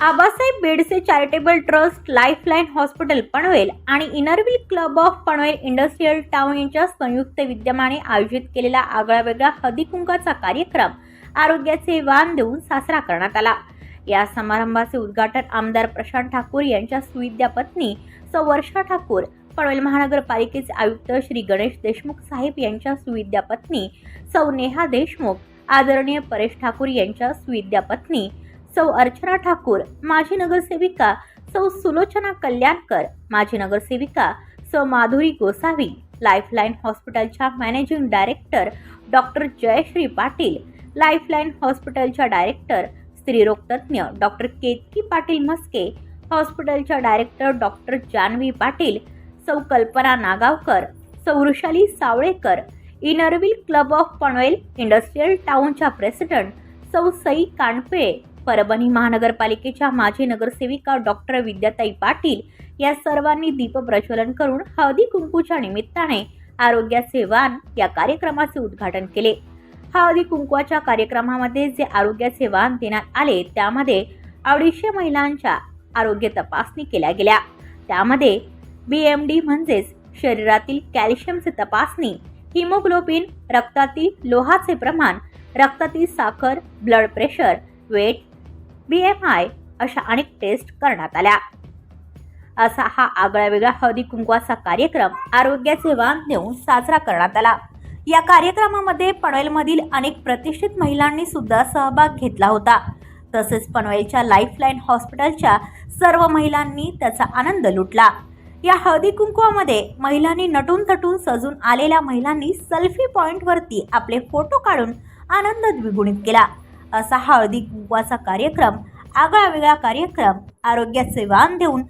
Abasaheb Bedse charitable trust lifeline hospital Panvel आणि inner wheel club of Panvel industrial town यांच्या संयुक्त विद्यमाने आयोजित केलेला आगळावेगळा हदिकुंकाचा कार्यक्रम आरोग्याचे वाण देऊन साजरा करण्यात आला. या समारंभाचे उद्घाटन आमदार प्रशांत ठाकूर यांच्या सुविद्या पत्नी सौ वर्षा ठाकूर पनवेल महानगरपालिकेचे आयुक्त श्री गणेश देशमुख साहेब यांच्या सुविद्या पत्नी सौ नेहा देशमुख आदरणीय परेश ठाकूर यांच्या सुविद्या पत्नी सौ अर्चना ठाकूर माजी नगरसेविका सौ सुलोचना कल्याणकर माजी नगरसेविका सौ माधुरी गोसावी लाईफलाईन हॉस्पिटलच्या managing director doctor Jayashree Patil lifeline हॉस्पिटलच्या डायरेक्टर स्त्रीरोग तज्ज्ञ डॉक्टर केतकी पाटील म्हस्के हॉस्पिटलच्या director doctor Janhavi Patil Sau Kalpana Nagavkar Sau Vrushali Savalekar inner wheel club of Panvel industrial टाउनच्या president सौ सई कानपिळे परभणी महानगरपालिकेच्या माजी नगरसेविका डॉक्टर विद्याताई पाटील या सर्वांनी दीप प्रज्वलन करून हळदी कुंकूच्या निमित्ताने आरोग्याचे वाण या कार्यक्रमाचे उद्घाटन केले. हळदी कुंकवाच्या कार्यक्रमामध्ये जे आरोग्याचे वाण देण्यात आले त्यामध्ये अडीचशे महिलांच्या आरोग्य तपासणी केल्या गेल्या. त्यामध्ये बी एम डी म्हणजेच शरीरातील कॅल्शियमचे तपासणी हिमोग्लोबिन रक्तातील लोहाचे प्रमाण रक्तातील साखर blood pressure weight B M I अशा अनेक टेस्ट करण्यात आल्या. असा हा आगळा वेगळा हळदी कुंकवाचा कार्यक्रम आरोग्याचे वाण देऊन साजरा करण्यात आला. या कार्यक्रमामध्ये पनवेलमधील अनेक प्रतिष्ठित महिलांनी सुद्धा सहभाग घेतला होता. तसेच पनवेलच्या लाईफलाईन हॉस्पिटलच्या सर्व महिलांनी त्याचा आनंद लुटला. या हळदी कुंकवामध्ये महिलांनी नटून थटून सजून आलेल्या महिलांनी सेल्फी पॉईंटवरती आपले फोटो काढून आनंद द्विगुणित केला. असा हा हळदी कुंकवाचा कार्यक्रम आगळा वेगळा कार्यक्रम आरोग्याचे वाण देऊन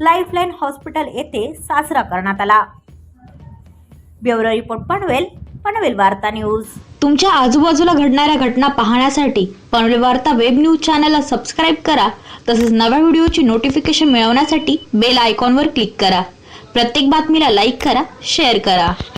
लाईफलाईन हॉस्पिटल येथे साजरा करण्यात आला. ब्युरो रिपोर्ट पनवेल पनवेल वार्ता न्यूज. तुमच्या आजूबाजूला घडणाऱ्या घटना पाहण्यासाठी पनवेल वार्ता वेब न्यूज चॅनलला सबस्क्राईब करा तसेच नव्या व्हिडिओची नोटिफिकेशन मिळवण्यासाठी बेल आयकॉनवर क्लिक करा. प्रत्येक बातमीला लाईक करा शेअर करा.